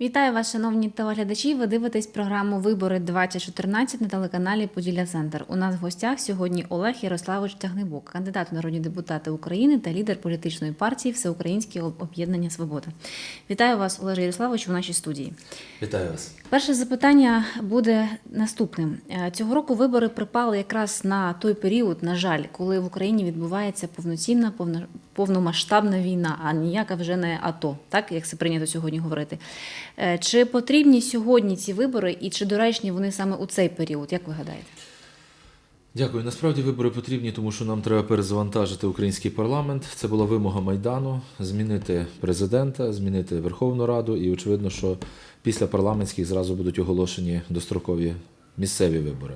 Вітаю вас, шановні телеглядачі. Ви дивитесь програму Вибори 2014 на телеканалі Поділля Центр. У нас в гостях сьогодні Олег Ярославович Тягнебок, кандидат у народні депутати України та лідер політичної партії Всеукраїнське об'єднання Свобода. Вітаю вас, Олеже Ярославович, у нашій студії. Вітаю вас. Перше запитання буде наступним. Е, Цього року вибори припали якраз на той період, на жаль, коли в Україні відбувається повноцінна, повно- повномасштабна війна, а ніяка вже не АТО, так як це прийнято сьогодні говорити. Е, Чи потрібні сьогодні ці вибори і чи доречні вони саме у цей період? Як ви гадаєте? Дякую. Насправді вибори потрібні, тому що нам треба перезавантажити український парламент. Це була вимога Майдану змінити президента, змінити Верховну Раду. І очевидно, що після парламентських зразу будуть оголошені дострокові місцеві вибори.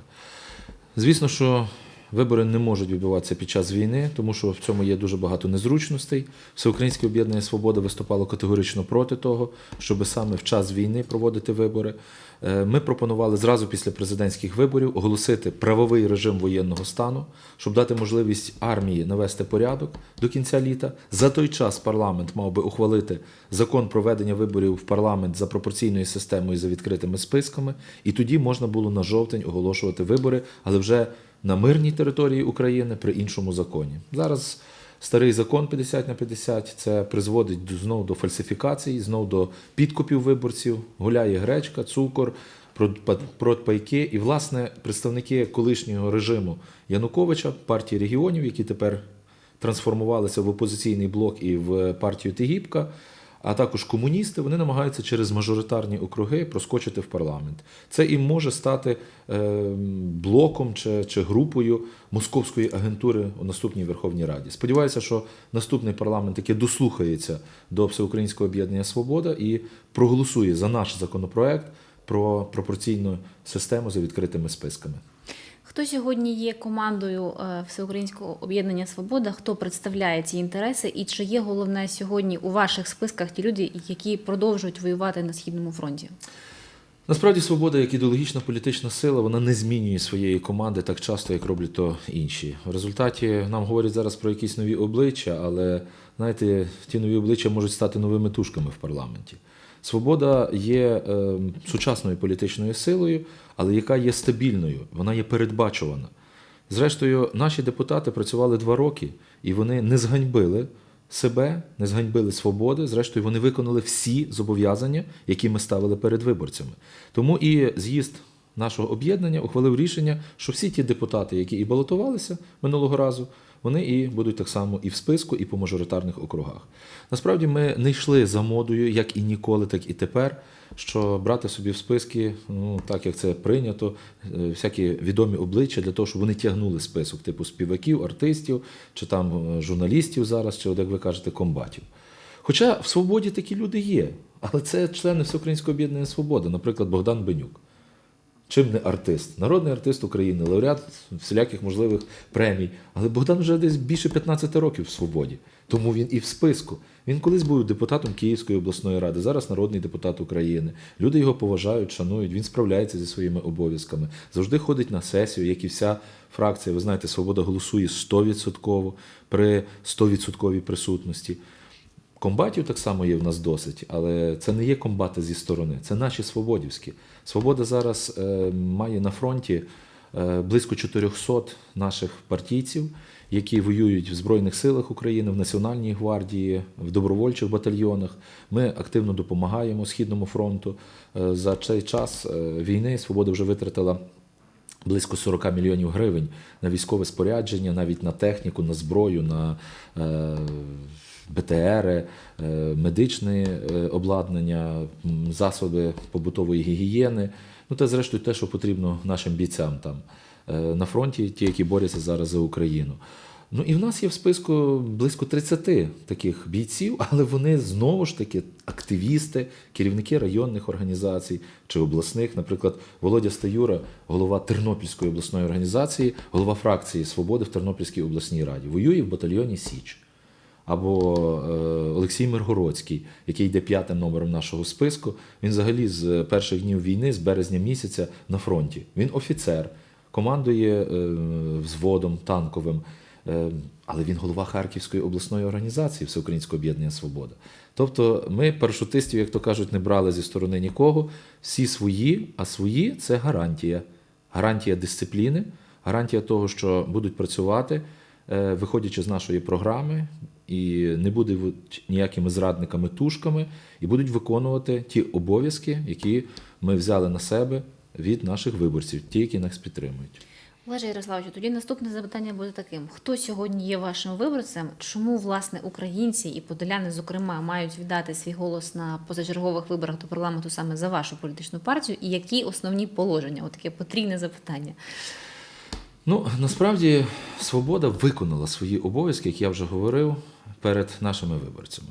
Звісно, що вибори не можуть відбуватися під час війни, тому що в цьому є дуже багато незручностей. Всеукраїнське об'єднання Свобода виступало категорично проти того, щоб саме в час війни проводити вибори. Е, Ми пропонували зразу після президентських виборів оголосити правовий режим воєнного стану, щоб дати можливість армії навести порядок до кінця літа. За той час парламент мав би ухвалити закон про ведення виборів в парламент за пропорційною системою за відкритими списками, і тоді можна було на жовтень оголошувати вибори, але вже на мирній території України при іншому законі. Зараз старий закон 50 на 50 це призводить до- знов до фальсифікацій, знов до підкупів виборців, гуляє гречка, цукор, продпайки. І, власне, представники колишнього режиму Януковича, партії регіонів, які тепер трансформувалися в опозиційний блок і в партію Тигіпка, а також комуністи, вони намагаються через мажоритарні округи проскочити в парламент. Це і може стати е, блоком чи, чи групою московської агентури у наступній Верховній Раді. Сподіваюся, що наступний парламент таки дослухається до Всеукраїнського об'єднання Свобода і проголосує за наш законопроект про пропорційну систему за відкритими списками. Хто сьогодні є командою е, Всеукраїнського об'єднання Свобода? Хто представляє ці інтереси? І чи є головне сьогодні у ваших списках ті люди, які продовжують воювати на східному фронті? Насправді свобода, як ідеологічна політична сила, вона не змінює своєї команди так часто, як роблять то інші. В результаті нам говорять зараз про якісь нові обличчя, але знаєте, ті нові обличчя можуть стати новими тушками в парламенті. Свобода є е, сучасною політичною силою, але яка є стабільною, вона є передбачувана. Зрештою, наші депутати працювали два роки, і вони не зганьбили себе, не зганьбили свободи. Зрештою, вони виконали всі зобов'язання, які ми ставили перед виборцями. Тому і з'їзд нашого об'єднання ухвалив рішення, що всі ті депутати, які і балотувалися минулого разу, вони і будуть так само і в списку, і по мажоритарних округах. Насправді ми не йшли за модою, як і ніколи, так і тепер. Що брати собі в списки, ну так як це прийнято, е, всякі відомі обличчя для того, щоб вони тягнули список типу співаків, артистів, чи там е, журналістів зараз, чи, як ви кажете, комбатів. Хоча в свободі такі люди є, але це члени Всеукраїнського об'єднання Свобода, наприклад, Богдан Бенюк. Чим не артист? Народний артист України, лауреат всіляких можливих премій. Але Богдан вже десь більше 15 років в свободі. Тому він і в списку. Він колись був депутатом Київської обласної ради, зараз народний депутат України. Люди його поважають, шанують, він справляється зі своїми обов'язками. Завжди ходить на сесію, як і вся фракція. Ви знаєте, свобода голосує 100% при 100% присутності. Комбатів так само є в нас досить, але це не є комбати зі сторони, це наші свободівські. Свобода зараз е, має на фронті е, близько 400 наших партійців, які воюють в Збройних силах України, в Національній гвардії, в добровольчих батальйонах. Ми активно допомагаємо Східному фронту. Е, за цей час е, війни свобода вже витратила близько 40 мільйонів гривень на військове спорядження, навіть на техніку, на зброю, на е, БТР, е, медичне е, обладнання, засоби побутової гігієни. Ну та зрештою те, що потрібно нашим бійцям там е, на фронті, ті, які борються зараз за Україну. Ну і в нас є в списку близько 30 таких бійців, але вони знову ж таки активісти, керівники районних організацій чи обласних. Наприклад, Володя Стаюра, голова Тернопільської обласної організації, голова фракції Свободи в Тернопільській обласній раді, воює в батальйоні Січ. Або е, Олексій Миргородський, який йде п'ятим номером нашого списку. Він взагалі з перших днів війни, з березня місяця, на фронті. Він офіцер, командує е, взводом танковим. Е, Але він голова Харківської обласної організації Всеукраїнського об'єднання Свобода. Тобто ми парашутистів, як то кажуть, не брали зі сторони нікого. Всі свої, а свої це гарантія. Гарантія дисципліни, гарантія того, що будуть працювати, е, виходячи з нашої програми, і не будуть ніякими зрадниками тушками, і будуть виконувати ті обов'язки, які ми взяли на себе від наших виборців, ті, які нас підтримують. Олеже Ярославовичу, тоді наступне запитання буде таким: хто сьогодні є вашим виборцем? Чому власне українці і подоляни, зокрема, мають віддати свій голос на позачергових виборах до парламенту саме за вашу політичну партію? І які основні положення? Отаке потрійне запитання. Ну, насправді, свобода виконала свої обов'язки, як я вже говорив, перед нашими виборцями.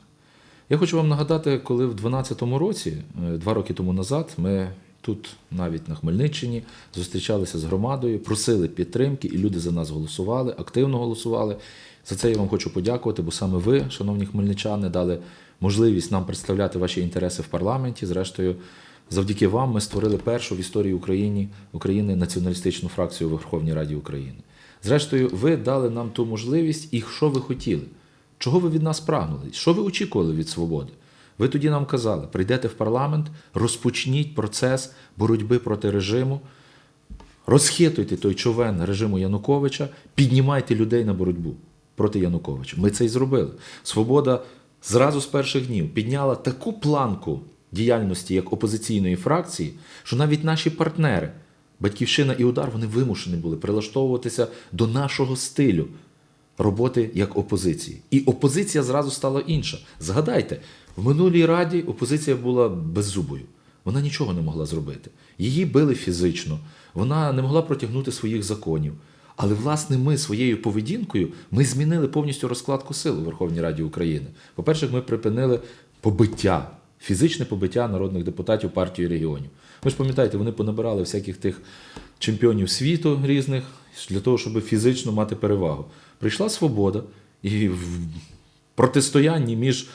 Я хочу вам нагадати, коли в 2012 році, е, два роки тому назад, ми тут, навіть на Хмельниччині, зустрічалися з громадою, просили підтримки, і люди за нас голосували, активно голосували. За це я вам хочу подякувати, бо саме ви, шановні хмельничани, дали можливість нам представляти ваші інтереси в парламенті. Зрештою, завдяки вам ми створили першу в історії України, України націоналістичну фракцію у Верховній Раді України. Зрештою, ви дали нам ту можливість, і що ви хотіли, чого ви від нас прагнули, що ви очікували від свободи. Ви тоді нам казали, прийдете в парламент, розпочніть процес боротьби проти режиму, розхитуйте той човен режиму Януковича, піднімайте людей на боротьбу проти Януковича. Ми це й зробили. Свобода зразу з перших днів підняла таку планку діяльності як опозиційної фракції, що навіть наші партнери, Батьківщина і Удар, вони вимушені були прилаштовуватися до нашого стилю роботи як опозиції. І опозиція зразу стала інша. Згадайте, в минулій раді опозиція була беззубою. Вона нічого не могла зробити. Її били фізично, вона не могла протягнути своїх законів. Але, власне, ми своєю поведінкою ми змінили повністю розкладку сил у Верховній Раді України. По-перше, ми припинили побиття, фізичне побиття народних депутатів партії регіонів. Ви ж пам'ятаєте, вони понабирали всяких тих чемпіонів світу різних для того, щоб фізично мати перевагу. Прийшла свобода і в протистоянні між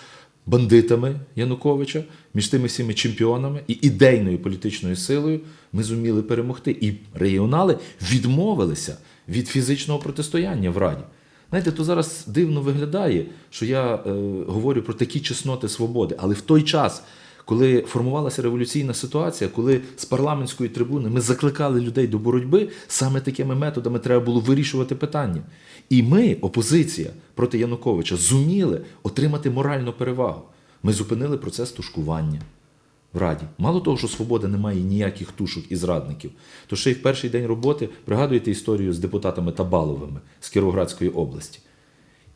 бандитами Януковича, між тими всіми чемпіонами і ідейною політичною силою ми зуміли перемогти. І регіонали відмовилися від фізичного протистояння в Раді. Знаєте, то зараз дивно виглядає, що я е, говорю про такі чесноти свободи, але в той час, коли формувалася революційна ситуація, коли з парламентської трибуни ми закликали людей до боротьби, саме такими методами треба було вирішувати питання. І ми, опозиція проти Януковича, зуміли отримати моральну перевагу. Ми зупинили процес тушкування в Раді. Мало того, що свобода не має ніяких тушок і зрадників, то ще й в перший день роботи пригадуєте історію з депутатами Табаловими з Кіровоградської області.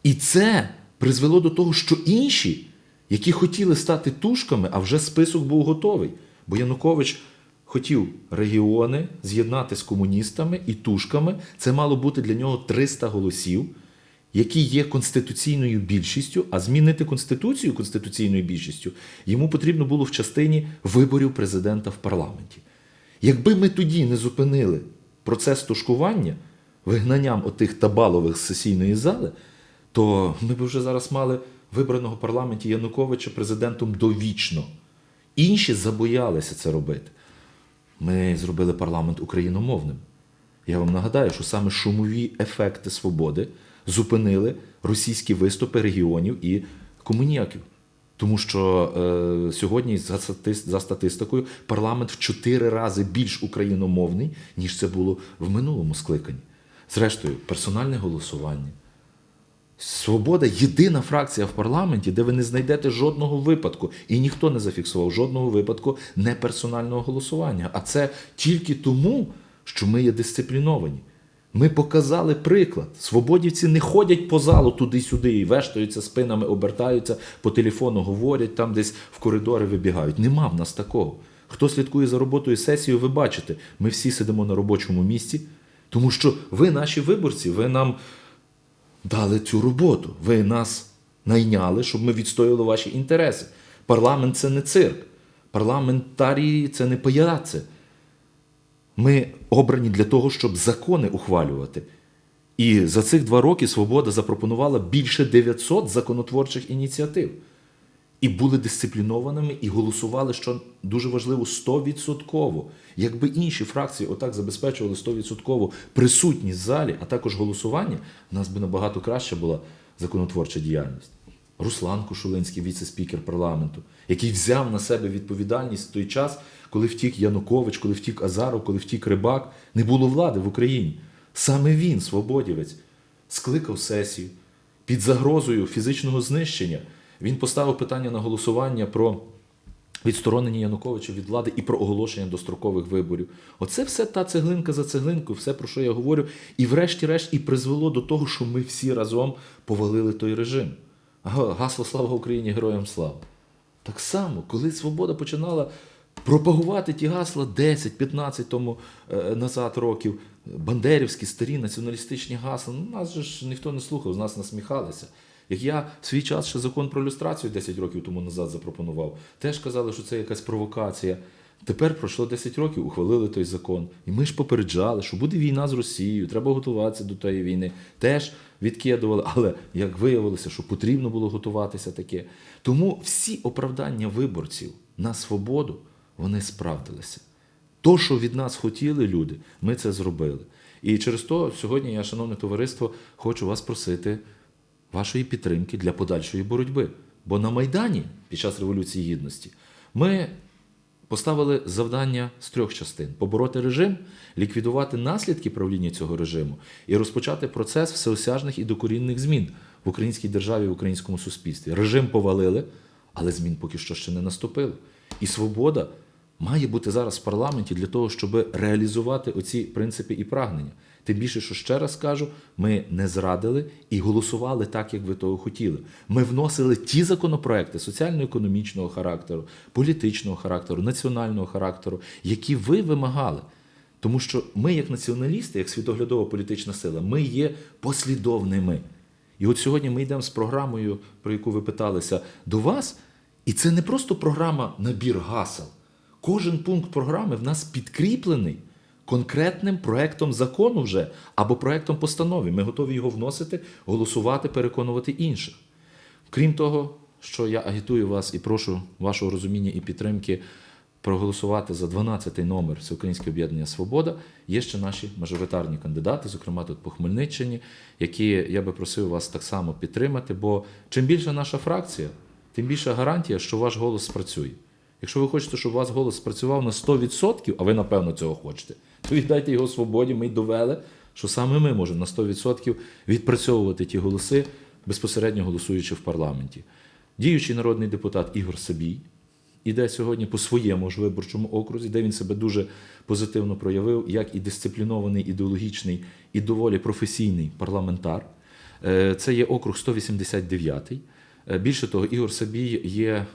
І це призвело до того, що інші, які хотіли стати тушками, а вже список був готовий. Бо Янукович хотів регіони з'єднати з комуністами і тушками. Це мало бути для нього 300 голосів, які є конституційною більшістю, а змінити конституцію конституційною більшістю йому потрібно було в частині виборів президента в парламенті. Якби ми тоді не зупинили процес тушкування вигнанням отих табалових з сесійної зали, то ми б вже зараз мали вибраного парламенті Януковича президентом довічно. Інші забоялися це робити. Ми зробили парламент україномовним. Я вам нагадаю, що саме шумові ефекти свободи зупинили російські виступи регіонів і комуняків. Тому що е, сьогодні, за, за статистикою, парламент в чотири рази більш україномовний, ніж це було в минулому скликанні. Зрештою, персональне голосування. Свобода єдина фракція в парламенті, де ви не знайдете жодного випадку, і ніхто не зафіксував жодного випадку неперсонального голосування. А це тільки тому, що ми є дисципліновані. Ми показали приклад. Свободівці не ходять по залу туди-сюди і вештаються спинами, обертаються, по телефону говорять, там десь в коридори вибігають. Нема в нас такого. Хто слідкує за роботою сесією, ви бачите, ми всі сидимо на робочому місці, тому що ви, наші виборці, ви нам дали цю роботу. Ви нас найняли, щоб ми відстояли ваші інтереси. Парламент це не цирк. Парламентарії це не паяци. Ми обрані для того, щоб закони ухвалювати. І за цих два роки Свобода запропонувала більше 900 законотворчих ініціатив. І були дисциплінованими, і голосували, що дуже важливо, 100%. Якби інші фракції отак забезпечували 100% присутність в залі, а також голосування, в нас би набагато краще була законотворча діяльність. Руслан Кошулинський, віце-спікер парламенту, який взяв на себе відповідальність в той час, коли втік Янукович, коли втік Азаров, коли втік Рибак, не було влади в Україні. Саме він, свободівець, скликав сесію під загрозою фізичного знищення. Він поставив питання на голосування про відсторонення Януковича від влади і про оголошення дострокових виборів. Оце все та цеглинка за цеглинкою, все про що я говорю, і врешті-решт і призвело до того, що ми всі разом повалили той режим. Гасло слава Україні, героям слава. Так само, коли свобода починала пропагувати ті гасла 10-15 тому е, назад років, бандерівські старі націоналістичні гасла, ну, нас же ж ніхто не слухав, з нас насміхалися. Як я в свій час ще закон про люстрацію 10 років тому назад запропонував, теж казали, що це якась провокація. Тепер пройшло 10 років, ухвалили той закон. І ми ж попереджали, що буде війна з Росією, треба готуватися до тієї війни. Теж відкидували, але як виявилося, що потрібно було готуватися таке. Тому всі оправдання виборців на свободу вони справдилися. То, що від нас хотіли люди, ми це зробили. І через то сьогодні я, шановне товариство, хочу вас просити вашої підтримки для подальшої боротьби. Бо на Майдані під час Революції Гідності ми поставили завдання з трьох частин: побороти режим, ліквідувати наслідки правління цього режиму і розпочати процес всеосяжних і докорінних змін в українській державі, в українському суспільстві. Режим повалили, але змін поки що ще не наступило. І свобода має бути зараз в парламенті для того, щоб реалізувати оці принципи і прагнення. Тим більше, що ще раз кажу, ми не зрадили і голосували так, як ви того хотіли. Ми вносили ті законопроекти соціально-економічного характеру, політичного характеру, національного характеру, які ви вимагали. Тому що ми, як націоналісти, як світоглядова політична сила, ми є послідовними. І от сьогодні ми йдемо з програмою, про яку ви питалися, до вас. І це не просто програма набір гасел. Кожен пункт програми в нас підкріплений конкретним проектом закону вже або проектом постанови. Ми готові його вносити, голосувати, переконувати інших. Крім того, що я агітую вас і прошу вашого розуміння і підтримки проголосувати за 12-й номер Всеукраїнське об'єднання Свобода. Є ще наші мажоритарні кандидати, зокрема тут по Хмельниччині, які я би просив вас так само підтримати. Бо чим більша наша фракція, тим більша гарантія, що ваш голос спрацює. Якщо ви хочете, щоб у вас голос спрацював на 100%, а ви напевно цього хочете, віддайте його свободі. Ми довели, що саме ми можемо на 100% відпрацьовувати ті голоси, безпосередньо голосуючи в парламенті. Діючий народний депутат Ігор Сабій іде сьогодні по своєму ж виборчому окрузі, де він себе дуже позитивно проявив, як і дисциплінований, ідеологічний, і доволі професійний парламентар. Е, Це є округ 189. Е, Більше того, Ігор Сабій є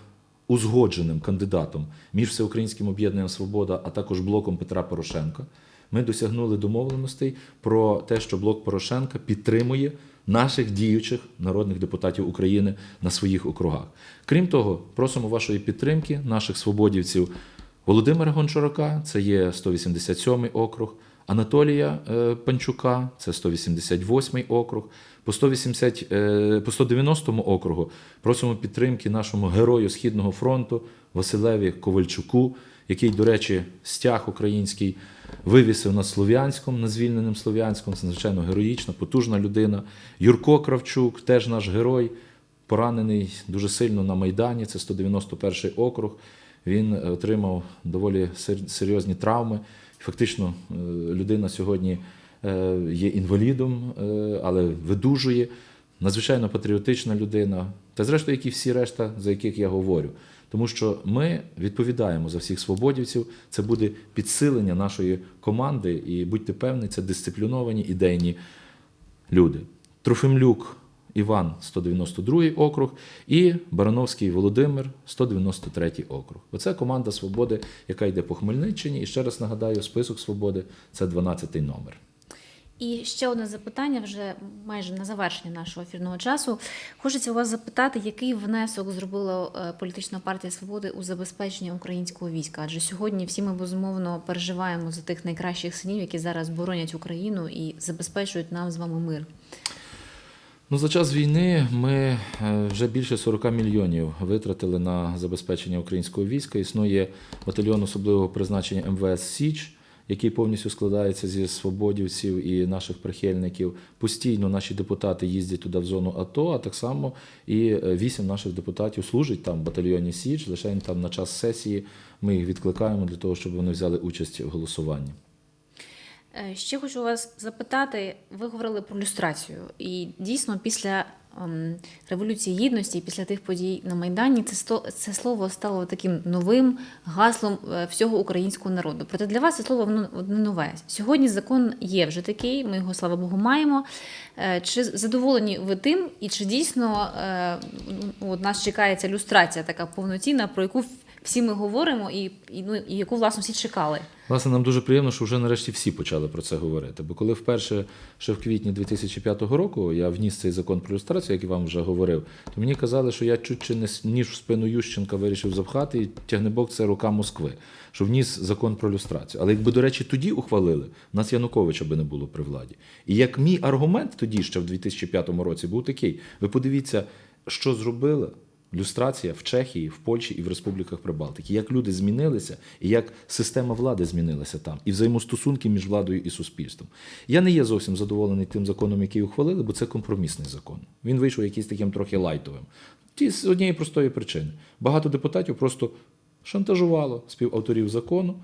узгодженим кандидатом між Всеукраїнським об'єднанням Свобода, а також блоком Петра Порошенка. Ми досягнули домовленостей про те, що блок Порошенка підтримує наших діючих народних депутатів України на своїх округах. Крім того, просимо вашої підтримки, наших свободівців Володимира Гончарака, це є 187 округ. Анатолія е, Панчука, це 188 округ. По 180, е, по 190 округу просимо підтримки нашому герою Східного фронту Василеві Ковальчуку, який, до речі, стяг український вивісив над Слов'янськом, над звільненим Слов'янськом. Це звичайно героїчна, потужна людина. Юрко Кравчук, теж наш герой, поранений дуже сильно на Майдані. Це 191 округ. Він е, отримав доволі серйозні травми. Фактично, е, людина сьогодні е, є інвалідом, е, але видужує. Надзвичайно патріотична людина, та зрештою, як і всі решта, за яких я говорю. Тому що ми відповідаємо за всіх свободівців. Це буде підсилення нашої команди, і будьте певні, це дисципліновані ідейні люди. Трофимлюк Іван 192 округ і Барановський Володимир 193 округ. Оце команда свободи, яка йде по Хмельниччині. І ще раз нагадаю, список свободи це 12-й номер. І ще одне запитання вже майже на завершення нашого ефірного часу. Хочеться у вас запитати, який внесок зробила е, політична партія свободи у забезпечення українського війська? Адже сьогодні всі ми безумовно переживаємо за тих найкращих синів, які зараз боронять Україну і забезпечують нам з вами мир. Ну, за час війни ми е, вже більше 40 мільйонів витратили на забезпечення українського війська. Існує батальйон особливого призначення МВС Січ, який повністю складається зі свободівців і наших прихильників. Постійно наші депутати їздять туди в зону АТО, а так само і е, вісім наших депутатів служать там в батальйоні Січ. Лише там на час сесії ми їх відкликаємо для того, щоб вони взяли участь в голосуванні. Е, Ще хочу вас запитати, ви говорили про люстрацію, і дійсно після ем, Революції Гідності, після тих подій на Майдані, це, це слово стало таким новим гаслом е, всього українського народу. Проте для вас це слово воно не нове. Сьогодні закон є вже такий, ми його, слава Богу, маємо. Е, Чи задоволені ви тим, і чи дійсно от нас чекає ця люстрація така повноцінна, про яку всі ми говоримо, і, і, ну, і яку, власне, всі чекали? Власне, нам дуже приємно, що вже нарешті всі почали про це говорити. Бо коли вперше, ще в квітні 2005 року, я вніс цей закон про люстрацію, як і вам вже говорив, то мені казали, що я чуть чи не ніж в спину Ющенка вирішив запхати, і тягнебок це рука Москви, що вніс закон про люстрацію. Але якби, до речі, тоді ухвалили, в нас Януковича би не було при владі. І як мій аргумент тоді, ще в 2005 році, був такий: ви подивіться, що зробили люстрація в Чехії, в Польщі і в республіках Прибалтики. Як люди змінилися, і як система влади змінилася там, і взаємостосунки між владою і суспільством. Я не є зовсім задоволений тим законом, який ухвалили, бо це компромісний закон. Він вийшов якийсь таким трохи лайтовим. Ті з однієї простої причини. Багато депутатів просто шантажувало співавторів закону.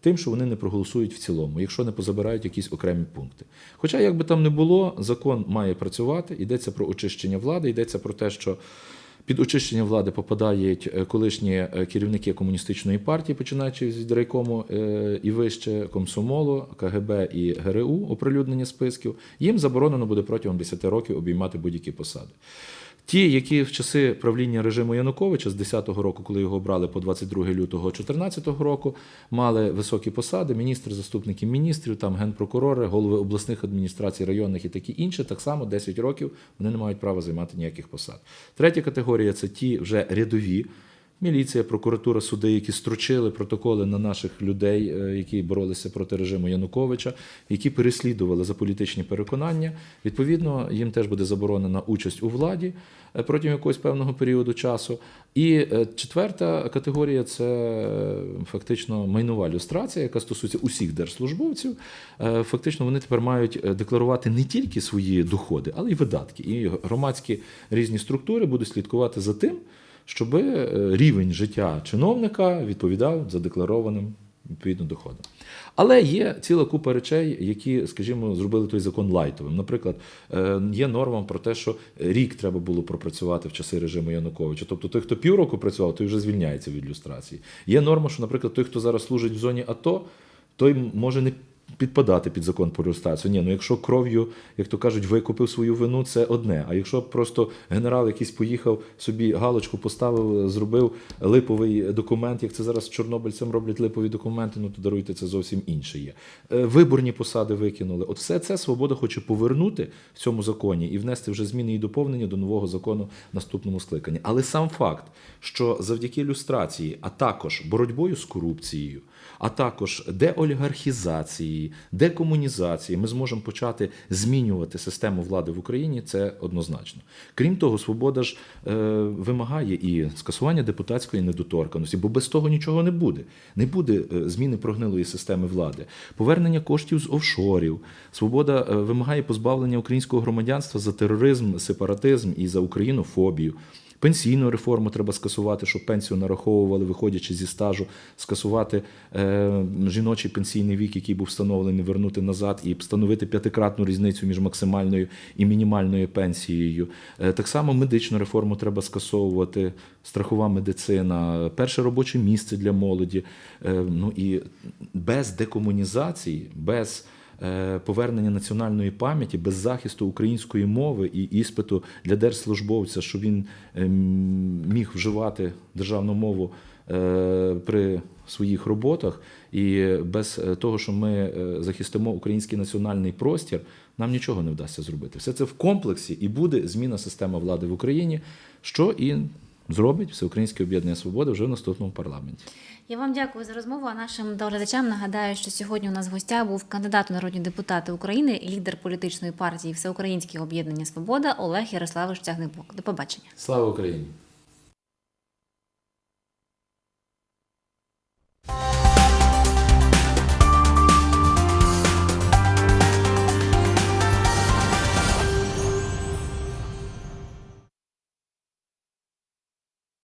Тим, що вони не проголосують в цілому, якщо не позабирають якісь окремі пункти. Хоча, як би там не було, закон має працювати, йдеться про очищення влади, йдеться про те, що під очищення влади попадають е, колишні е, керівники комуністичної партії, починаючи від райкому е, і вище комсомолу, КГБ і ГРУ, оприлюднення списків. Їм заборонено буде протягом 10 років обіймати будь-які посади. Ті, які в часи правління режиму Януковича з 10-го року, коли його обрали по 22 лютого 2014 року, мали високі посади, міністри, заступники міністрів, там генпрокурори, голови обласних адміністрацій, районних і такі інші, так само 10 років вони не мають права займати ніяких посад. Третя категорія це ті вже рядові. Міліція, прокуратура, суди, які строчили протоколи на наших людей, е, які боролися проти режиму Януковича, які переслідували за політичні переконання. Відповідно, їм теж буде заборонена участь у владі е, протягом якогось певного періоду часу. І е, четверта категорія це фактично майнова люстрація, яка стосується усіх держслужбовців. Фактично, вони тепер мають декларувати не тільки свої доходи, але й видатки. І громадські різні структури будуть слідкувати за тим щоб е, рівень життя чиновника відповідав задекларованим відповідно доходам. Але є ціла купа речей, які, скажімо, зробили той закон лайтовим. Наприклад, е, є норма про те, що рік треба було пропрацювати в часи режиму Януковича. Тобто той, хто півроку працював, той вже звільняється від люстрації. Є норма, що, наприклад, той, хто зараз служить в зоні АТО, той може не підпадати під закон про люстрацію. Ні, ну якщо кров'ю, як то кажуть, викупив свою вину, це одне. А якщо просто генерал якийсь поїхав, собі галочку поставив, зробив липовий документ, як це зараз чорнобильцям роблять липові документи, ну то даруйте, це зовсім інше є. Е, Виборні посади викинули. От все це свобода хоче повернути в цьому законі і внести вже зміни і доповнення до нового закону наступному скликанні. Але сам факт, що завдяки люстрації, а також боротьбою з корупцією, а також деолігархізації, декомунізації, ми зможемо почати змінювати систему влади в Україні. Це однозначно. Крім того, свобода ж е, вимагає і скасування депутатської недоторканості, бо без того нічого не буде. Не буде е, зміни прогнилої системи влади, повернення коштів з офшорів. Свобода е, вимагає позбавлення українського громадянства за тероризм, сепаратизм і за українофобію. Пенсійну реформу треба скасувати, щоб пенсію нараховували, виходячи зі стажу, скасувати е, жіночий пенсійний вік, який був встановлений, вернути назад і встановити п'ятикратну різницю між максимальною і мінімальною пенсією. Е, так само медичну реформу треба скасовувати, страхова медицина, перше робоче місце для молоді. Е, ну і без декомунізації, без повернення національної пам'яті, без захисту української мови і іспиту для держслужбовця, щоб він ем, міг вживати державну мову е, при своїх роботах, і без е, того, що ми е, захистимо український національний простір, нам нічого не вдасться зробити. Все це в комплексі і буде зміна системи влади в Україні, що і зробить Всеукраїнське об'єднання свободи вже в наступному парламенті. Я вам дякую за розмову. А нашим доглядачам нагадаю, що сьогодні у нас в гостях був кандидат у народні депутати України, лідер політичної партії Всеукраїнське об'єднання Свобода Олег Ярославович Цягнибок. До побачення. Слава Україні.